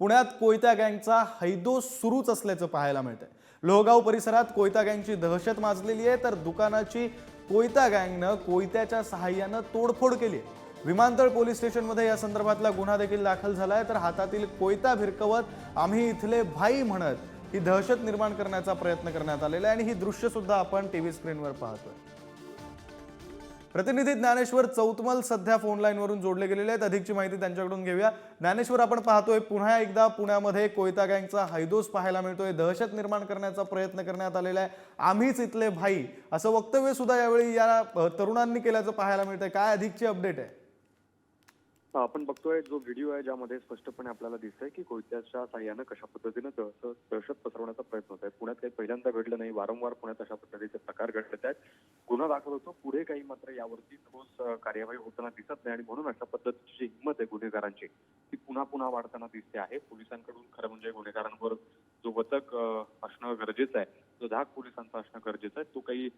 पुण्यात कोयत्या गँगचा हैदोस सुरूच असल्याचं पाहायला मिळतंय. लोहगाव परिसरात कोयता गँगची दहशत माजलेली आहे तर दुकानाची कोयता गँगनं कोयत्याच्या सहाय्यानं तोडफोड केली आहे. विमानतळ पोलीस स्टेशनमध्ये या संदर्भातला गुन्हा देखील दाखल झालाय तर हातातील कोयता भिरकवत आम्ही इथले भाई म्हणत ही दहशत निर्माण करण्याचा प्रयत्न करण्यात आलेला आहे आणि ही दृश्य सुद्धा आपण टीव्ही स्क्रीनवर पाहतोय. प्रतिनिधी ज्ञानेश्वर चौतमल सध्या फोन लाईनवरून जोडले गेलेले आहेत. अधिकची माहिती त्यांच्याकडून घेऊया. ज्ञानेश्वर आपण पाहतोय पुन्हा एकदा पुण्यामध्ये कोयता गँगचा हैदोस पाहायला मिळतोय. दहशत निर्माण करण्याचा प्रयत्न करण्यात आलेला आहे. आम्हीच इथले भाई. असं वक्तव्य सुद्धा यावेळी या तरुणांनी केल्याचं पाहायला मिळतंय. काय अधिकची अपडेट आहे? आपण बघतोय जो व्हिडिओ आहे ज्यामध्ये स्पष्टपणे आपल्याला दिसतंय की कोयत्याच्या साह्यानं कशा पद्धतीनं दहशत दहशत पसरवण्याचा प्रयत्न होत आहे पुण्यात काही पहिल्यांदा घडलं नाही वारंवार पुण्यात अशा पद्धतीचे प्रकार घडत आहेत पुढे काही मात्र यावरती ठोस कार्यवाही होताना दिसत नाही आणि म्हणून अशा पद्धतीची जी हिंमत आहे गुन्हेगारांची ती पुन्हा पुन्हा वाढताना दिसते आहे. पोलिसांकडून खरं म्हणजे गुन्हेगारांवर जो वचक असणं गरजेचं आहे जो धाक पोलिसांचा असणं गरजेचं आहे तो काही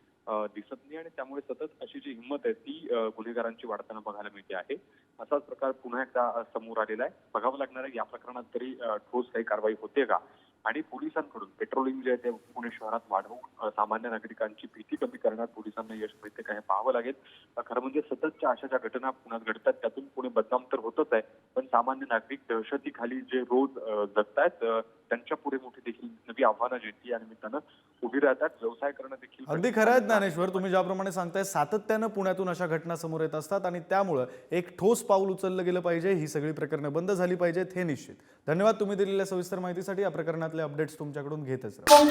दिसत नाही आणि त्यामुळे सतत अशी जी हिंमत आहे ती गुन्हेगारांची वाढताना बघायला मिळते आहे. असाच प्रकार पुन्हा एकदा समोर आलेला आहे. बघावं लागणार आहे या प्रकरणात तरी ठोस काही कारवाई होते का? आणि पोलिसांकडून पेट्रोलिंग जे आहे ते पुणे शहरात वाढवून सामान्य नागरिकांची भीती कमी करण्यात पोलिसांना यश मिळते काय पाहावं लागेल. खरं म्हणजे सततच्या अशा ज्या घटना पुण्यात घडतात त्यातून पुणे बदनाम तर होतच आहे. पण सामान्य नागरिक दहशतीखाली जे रोज जगतायत त्यांच्या पुढे मोठी देखील नवी आव्हानं जी या निमित्तानं. उभी राहतात व्यवसाय करणं देखील अगदी खरं आहे. ज्ञानेश्वर तुम्ही ज्याप्रमाणे सांगताय सातत्यानं पुण्यातून अशा घटना समोर येत असतात आणि त्यामुळं एक ठोस पाऊल उचललं गेलं पाहिजे ही सगळी प्रकरणं बंद झाली पाहिजेत हे निश्चित. धन्यवाद तुम्ही दिलेल्या सविस्तर माहितीसाठी. या प्रकरणातले अपडेट्स तुमच्याकडून घेतच राहा.